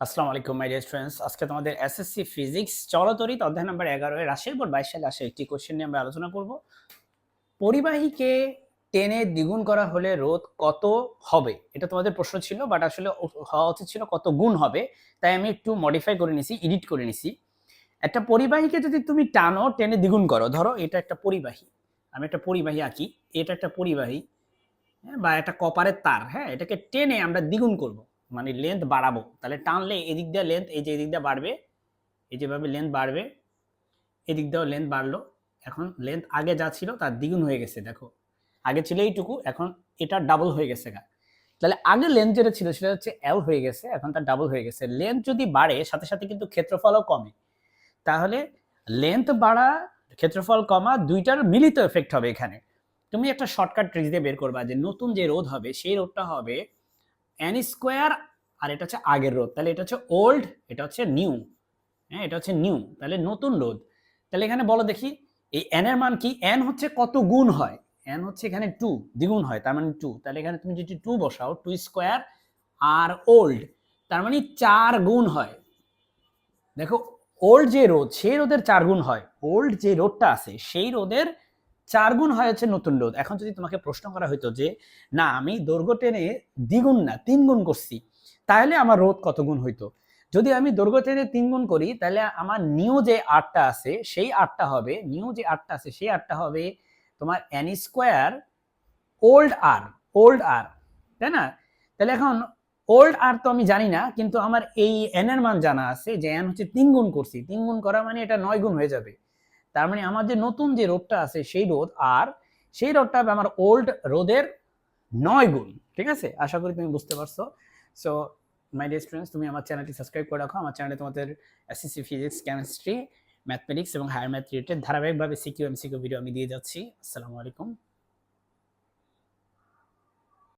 আসসালামু আলাইকুম my dear friends আজকে তোমাদের এসএসসি ফিজিক্স চলতরিত অধ্যায় নম্বর এগারো এর রাশির বোর্ড বাইশ সালে আসে একটি কোশ্চেন নিয়ে আমরা আলোচনা করব। পরিবাহীকে টেনে দ্বিগুণ করা হলে রোধ কত হবে? এটা তোমাদের প্রশ্ন ছিল বাট আসলে হওয়া উচিত ছিল কত গুণ হবে। তাই আমি একটু মডিফাই করে নিছি এডিট করে নিছি। একটা পরিবাহীকে যদি তুমি টানো টেনে দ্বিগুণ করো ধরো এটা একটা পরিবাহী। আমি একটা পরিবাহী আঁকি এটা একটা পরিবাহী হ্যাঁ, বা একটা কপারের তার হ্যাঁ এটাকে টেনে আমরা দ্বিগুণ করব। মানে লেন্থ বাড়াবো। তাহলে টানলে এদিক দিয়ে লেন্থ এই যে এদিক দিয়ে বাড়বে, এই যেভাবে লেন্থ বাড়বে, এদিক দিয়েও লেন্থ বাড়লো। এখন লেন্থ আগে যা ছিল তার দ্বিগুণ হয়ে গেছে, দেখো। আগে ছিল এইটুকু, এখন এটা ডাবল হয়ে গেছে গা। তাহলে আগে লেন্থ যেটা ছিল সেটা হচ্ছে এল হয়ে গেছে, এখন তার ডাবল হয়ে গেছে। লেন্থ যদি বাড়ে, সাথে সাথে কিন্তু ক্ষেত্রফলও কমে। তাহলে লেন্থ বাড়া, ক্ষেত্রফল কমা দুইটার মিলিত এফেক্ট হবে এখানে। তুমি একটা শর্টকাট ট্রিক দিয়ে বের করবা যে নতুন যে রোধ হবে, সেই রোধটা হবে এন স্কোয়ার আর এটা হচ্ছে আগের রোধ। তাহলে এটা হচ্ছে ওল্ড এটা হচ্ছে নিউ হ্যাঁ এটা হচ্ছে নিউ তাহলে নতুন রোধ। তাহলে এখানে বলো দেখি, এই এন এর মান কি? এন হচ্ছে কত গুণ হয়? এন হচ্ছে এখানে টু দ্বিগুণ হয়, তার মানে টু তাহলে এখানে তুমি যদি টু বসাও টু স্কোয়ার আর ওল্ড তার মানে চার গুণ হয়। দেখো ওল্ড যে রোদ সেই রোদের চার গুণ হয়। ওল্ড যে রোদটা আছে, সেই রোদের চার গুণ হয় হচ্ছে নতুন রোদ এখন যদি তোমাকে প্রশ্ন করা হইতো যে, না, আমি দৈর্ঘ্য টেনে দ্বিগুণ না, তিন গুণ করছি, তাহলে আমার রোদ কত গুণ হইতো? যদি আমি দৈর্ঘ্য টেনে তিন গুণ করি, তাহলে আমার নিউ যে আটটা আছে, সেই আটটা হবে, নিউ যে আটটা আছে, সেই আটটা হবে তোমার এন স্কোয়ার ওল্ড আর ওল্ড আর তাই না? তাহলে এখন ওল্ড আর তো আমি জানি না, কিন্তু আমার এই এন এর মান জানা আছে যে এন হচ্ছে তিন গুণ করছি। তিন গুণ করা মানে এটা নয় গুণ হয়ে যাবে। তার মানে আমার যে নতুন যে রোধটা আছে সেই রোধ, আর সেই রোধটা হবে আমার ওল্ড রোধের নয় গুণ, ঠিক আছে? আশা করি তুমি বুঝতে পারছ। সো মাই ডিয়ার স্টুডেন্টস তুমি আমার চ্যানেলটি সাবস্ক্রাইব করে রাখো। আমার চ্যানেলে তোমাদের এসএসসি ফিজিক্স কেমিস্ট্রি ম্যাথমেটিক্স এবং হায়ার ম্যাথ রিলেটেড ধারাবাহিকভাবে সিকিউ এমসিকিউ ভিডিও আমি দিয়ে যাচ্ছি। আসসালামু আলাইকুম।